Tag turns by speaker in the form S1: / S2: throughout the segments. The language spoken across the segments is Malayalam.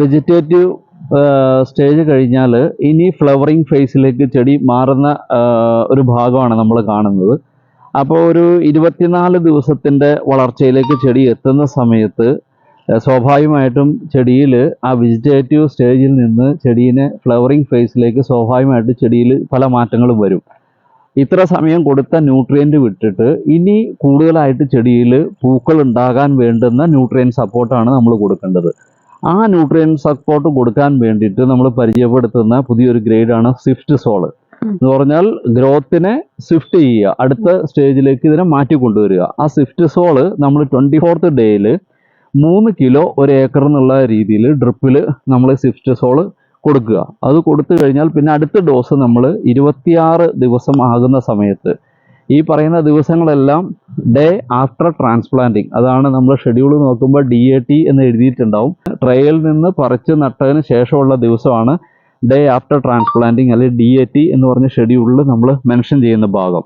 S1: വെജിറ്റേറ്റീവ് സ്റ്റേജ് കഴിഞ്ഞാൽ ഇനി ഫ്ലവറിങ് ഫേസിലേക്ക് ചെടി മാറുന്ന ഒരു ഭാഗമാണ് നമ്മൾ കാണുന്നത്. അപ്പോൾ ഒരു ഇരുപത്തിനാല് ദിവസത്തിന്റെ വളർച്ചയിലേക്ക് ചെടി എത്തുന്ന സമയത്ത് സ്വാഭാവികമായിട്ടും ചെടിയിൽ ആ വെജിറ്റേറ്റീവ് സ്റ്റേജിൽ നിന്ന് ചെടീനെ ഫ്ലവറിങ് ഫേസിലേക്ക് സ്വാഭാവികമായിട്ട് ചെടിയിൽ പല മാറ്റങ്ങളും വരും. ഇത്ര സമയം കൊടുത്ത ന്യൂട്രിയന്റ് വിട്ടിട്ട് ഇനി കൂടുതലായിട്ട് ചെടിയിൽ പൂക്കൾ ഉണ്ടാകാൻ വേണ്ടുന്ന ന്യൂട്രിയൻ സപ്പോർട്ടാണ് നമ്മൾ കൊടുക്കേണ്ടത്. ആ ന്യൂട്രിയൻ സപ്പോർട്ട് കൊടുക്കാൻ വേണ്ടിയിട്ട് നമ്മൾ പരിചയപ്പെടുത്തുന്ന പുതിയൊരു ഗ്രേഡാണ് സ്വിഫ്റ്റ്
S2: സോൾ
S1: എന്ന് പറഞ്ഞാൽ ഗ്രോത്തിനെ സ്വിഫ്റ്റ് ചെയ്യുക. അടുത്ത സ്റ്റേജിലേക്ക് ഇതിനെ മാറ്റി കൊണ്ടുവരിക. ആ സ്വിഫ്റ്റ് സോൾ നമ്മൾ ട്വന്റി ഫോർത്ത് ഡേയിൽ മൂന്ന് കിലോ ഒരു ഏക്കർ എന്നുള്ള രീതിയിൽ ഡ്രിപ്പിൽ നമ്മൾ സ്വിഫ്റ്റ് സോൾ കൊടുക്കുക. അത് കൊടുത്തു കഴിഞ്ഞാൽ പിന്നെ അടുത്ത ഡോസ് നമ്മൾ ഇരുപത്തിയാറ് ദിവസം ആകുന്ന സമയത്ത് ഈ പറയുന്ന ദിവസങ്ങളെല്ലാം ഡേ ആഫ്റ്റർ ട്രാൻസ്പ്ലാന്റിങ് അതാണ് നമ്മൾ ഷെഡ്യൂൾ നോക്കുമ്പോൾ ഡി എ ടി എന്ന് എഴുതിയിട്ടുണ്ടാവും. ട്രയലിൽ നിന്ന് പറിച്ച് നട്ടതിന് ശേഷമുള്ള ദിവസമാണ് ഡേ ആഫ്റ്റർ ട്രാൻസ്പ്ലാന്റിങ് അല്ലെങ്കിൽ ഡി എ ടി എന്ന് പറഞ്ഞ ഷെഡ്യൂളിൽ നമ്മൾ മെൻഷൻ ചെയ്യുന്ന ഭാഗം.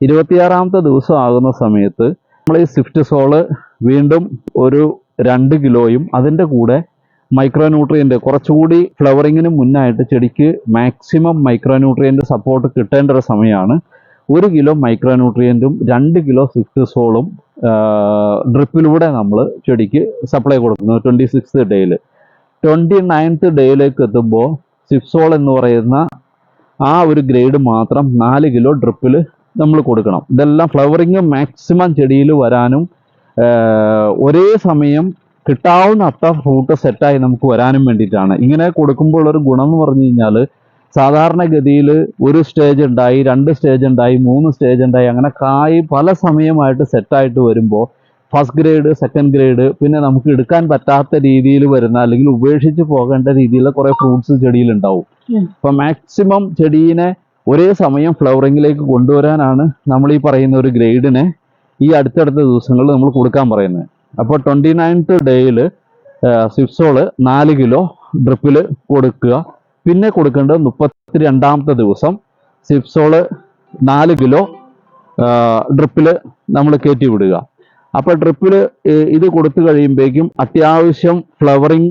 S1: ഇരുപത്തിയാറാമത്തെ ദിവസം ആകുന്ന സമയത്ത് നമ്മൾ ഈ സ്വിഫ്റ്റ് സോൾ വീണ്ടും ഒരു രണ്ട് കിലോയും അതിന്റെ കൂടെ മൈക്രോന്യൂട്രിയന്റ് കുറച്ചുകൂടി ഫ്ലവറിങ്ങിന് മുന്നായിട്ട് ചെടിക്ക് മാക്സിമം മൈക്രോന്യൂട്രിയന്റ് സപ്പോർട്ട് കിട്ടേണ്ട ഒരു സമയമാണ് ഒരു കിലോ മൈക്രോന്യൂട്രിയന്റും രണ്ട് കിലോ സിക്സ് സോളും ഡ്രിപ്പിലൂടെ നമ്മൾ ചെടിക്ക് സപ്ലൈ കൊടുക്കുന്നത് ട്വന്റി സിക്സ് ഡേയിൽ ട്വന്റി നയൻത്ത് ഡേയിലേക്ക് എത്തുമ്പോൾ സിപ്സോൾ എന്ന് പറയുന്ന ആ ഒരു ഗ്രേഡ് മാത്രം നാല് കിലോ ഡ്രിപ്പിൽ നമ്മൾ കൊടുക്കണം. ഇതെല്ലാം ഫ്ലവറിങ് മാക്സിമം ചെടിയിൽ വരാനും ഒരേ സമയം കിട്ടാവുന്ന അത്ര ഫ്രൂട്ട് സെറ്റായി നമുക്ക് വരാനും വേണ്ടിയിട്ടാണ്. ഇങ്ങനെ കൊടുക്കുമ്പോൾ ഒരു ഗുണം എന്ന് പറഞ്ഞു കഴിഞ്ഞാൽ സാധാരണഗതിയിൽ ഒരു സ്റ്റേജ് ഉണ്ടായി രണ്ട് സ്റ്റേജ് ഉണ്ടായി മൂന്ന് സ്റ്റേജ് ഉണ്ടായി അങ്ങനെ കായ് പല സമയമായിട്ട് സെറ്റായിട്ട് വരുമ്പോൾ ഫസ്റ്റ് ഗ്രേഡ് സെക്കൻഡ് ഗ്രേഡ് പിന്നെ നമുക്ക് എടുക്കാൻ പറ്റാത്ത രീതിയിൽ വരുന്ന അല്ലെങ്കിൽ ഉപേക്ഷിച്ച് പോകേണ്ട രീതിയിലുള്ള കുറേ ഫ്രൂട്ട്സ് ചെടിയിലുണ്ടാവും
S2: ഉണ്ടാവും.
S1: അപ്പം മാക്സിമം ചെടീനെ ഒരേ സമയം ഫ്ലവറിങ്ങിലേക്ക് കൊണ്ടുവരാനാണ് നമ്മൾ ഈ പറയുന്ന ഒരു ഗ്രേഡിനെ ഈ അടുത്തടുത്ത ദിവസങ്ങളിൽ നമ്മൾ കൊടുക്കാൻ പറയുന്നത്. അപ്പോൾ ട്വന്റി നയൻത്ത് ഡേയിൽ സിപ്സോൾ നാല് കിലോ ഡ്രിപ്പിൽ കൊടുക്കുക. പിന്നെ കൊടുക്കേണ്ടത് മുപ്പത്തി രണ്ടാമത്തെ ദിവസം സിപ്സോൾ നാല് കിലോ ഡ്രിപ്പിൽ നമ്മൾ കയറ്റി വിടുക. അപ്പോൾ ഡ്രിപ്പിൽ ഇത് കൊടുത്തു കഴിയുമ്പോഴേക്കും അത്യാവശ്യം ഫ്ലവറിങ്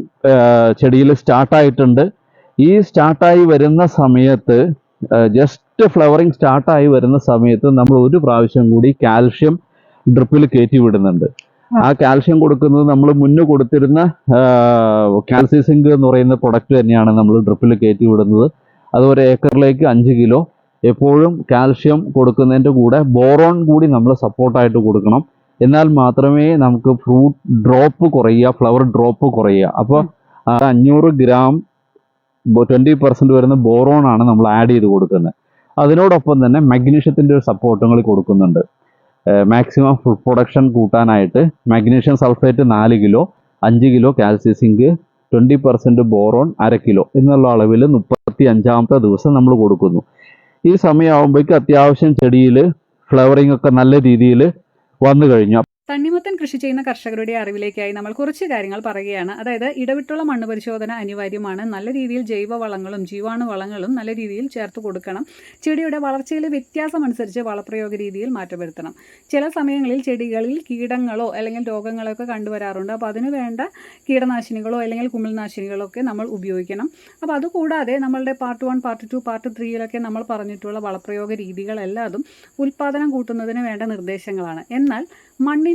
S1: ചെടിയിൽ സ്റ്റാർട്ടായിട്ടുണ്ട്. ഈ സ്റ്റാർട്ടായി വരുന്ന സമയത്ത് ജസ്റ്റ് ഫ്ലവറിങ് സ്റ്റാർട്ടായി വരുന്ന സമയത്ത് നമ്മൾ ഒരു പ്രാവശ്യം കൂടി കാൽഷ്യം ഡ്രിപ്പിൽ കയറ്റി വിടുന്നുണ്ട്. ആ കാൽഷ്യം കൊടുക്കുന്നത് നമ്മൾ മുന്നേ കൊടുത്തിരുന്ന കാൽസിസിങ്ക് എന്ന് പറയുന്ന പ്രൊഡക്റ്റ് തന്നെയാണ് നമ്മൾ ഡ്രിപ്പിൽ കയറ്റി വിടുന്നത്. അത് ഒരു ഏക്കറിലേക്ക് അഞ്ച് കിലോ. എപ്പോഴും കാൽഷ്യം കൊടുക്കുന്നതിന്റെ കൂടെ ബോറോൺ കൂടി നമ്മൾ സപ്പോർട്ടായിട്ട് കൊടുക്കണം. എന്നാൽ മാത്രമേ നമുക്ക് ഫ്രൂട്ട് ഡ്രോപ്പ് കുറയുക ഫ്ലവർ ഡ്രോപ്പ് കുറയുക. അപ്പോൾ അഞ്ഞൂറ് ഗ്രാം ട്വന്റി പെർസെന്റ് വരുന്ന ബോറോൺ ആണ് നമ്മൾ ആഡ് ചെയ്ത് കൊടുക്കുന്നത്. അതിനോടൊപ്പം തന്നെ മഗ്നീഷ്യത്തിന്റെ ഒരു സപ്പോർട്ടും കൂടി കൊടുക്കുന്നുണ്ട്. മാക്സിമം ഫുഡ് പ്രൊഡക്ഷൻ കൂട്ടാനായിട്ട് മാഗ്നീഷ്യം സൾഫേറ്റ് നാല് കിലോ അഞ്ച് kilo calcium zinc twenty percent boron അര കിലോ എന്നുള്ള അളവിൽ മുപ്പത്തി അഞ്ചാമത്തെ ദിവസം നമ്മൾ കൊടുക്കുന്നു. ഈ സമയമാകുമ്പോഴേക്കും അത്യാവശ്യം ചെടിയിൽ ഫ്ലവറിംഗ് ഒക്കെ നല്ല രീതിയിൽ വന്നു കഴിഞ്ഞു.
S2: തണ്ണിമത്തൻ കൃഷി ചെയ്യുന്ന കർഷകരുടെ അറിവിലേക്കായി നമ്മൾ കുറച്ച് കാര്യങ്ങൾ പറയുകയാണ്. അതായത് ഇടവിട്ടുള്ള മണ്ണ് പരിശോധന അനിവാര്യമാണ്. നല്ല രീതിയിൽ ജൈവ വളങ്ങളും ജീവാണു വളങ്ങളും നല്ല രീതിയിൽ ചേർത്ത് കൊടുക്കണം. ചെടിയുടെ വളർച്ചയിലെ വ്യത്യാസം അനുസരിച്ച് വളപ്രയോഗ രീതിയിൽ മാറ്റം വരുത്തണം ചില സമയങ്ങളിൽ ചെടികളിൽ കീടങ്ങളോ അല്ലെങ്കിൽ രോഗങ്ങളോ ഒക്കെ കണ്ടുവരാറുണ്ട്. അപ്പോൾ അതിന് വേണ്ട കീടനാശിനികളോ അല്ലെങ്കിൽ കുമിൾനാശിനികളോ ഒക്കെ നമ്മൾ ഉപയോഗിക്കണം. അപ്പോൾ അതുകൂടാതെ നമ്മളുടെ part one part two part ത്രീയിലൊക്കെ നമ്മൾ പറഞ്ഞിട്ടുള്ള വളപ്രയോഗ രീതികളെല്ലാതും ഉൽപ്പാദനം കൂട്ടുന്നതിന് വേണ്ട നിർദ്ദേശങ്ങളാണ്. എന്നാൽ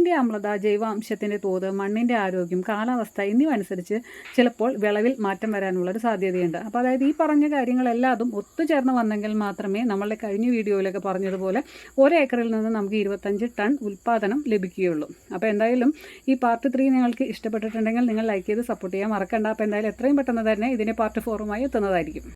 S2: മണ്ണിന്റെ അമ്ലത ജൈവാംശത്തിന്റെ തോത് മണ്ണിന്റെ ആരോഗ്യം കാലാവസ്ഥ എന്നിവ അനുസരിച്ച് ചിലപ്പോൾ വിളവിൽ മാറ്റം വരാനുള്ളൊരു സാധ്യതയുണ്ട്. അപ്പോൾ അതായത് ഈ പറഞ്ഞ കാര്യങ്ങളെല്ലാതും ഒത്തുചേർന്ന് വന്നെങ്കിൽ മാത്രമേ നമ്മളുടെ കഴിഞ്ഞ വീഡിയോയിലൊക്കെ പറഞ്ഞതുപോലെ ഒരേക്കറിൽ നിന്ന് നമുക്ക് ഇരുപത്തഞ്ച് ടൺ ഉൽപ്പാദനം ലഭിക്കുകയുള്ളൂ. അപ്പോൾ എന്തായാലും ഈ പാർട്ട് ത്രീ നിങ്ങൾക്ക് ഇഷ്ടപ്പെട്ടിട്ടുണ്ടെങ്കിൽ നിങ്ങൾ ലൈക്ക് ചെയ്ത് സപ്പോർട്ട് ചെയ്യാൻ മറക്കണ്ട. അപ്പോൾ എന്തായാലും എത്രയും പെട്ടെന്ന് തന്നെ ഇതിനെ പാർട്ട് ഫോറുമായി എത്തുന്നതായിരിക്കും.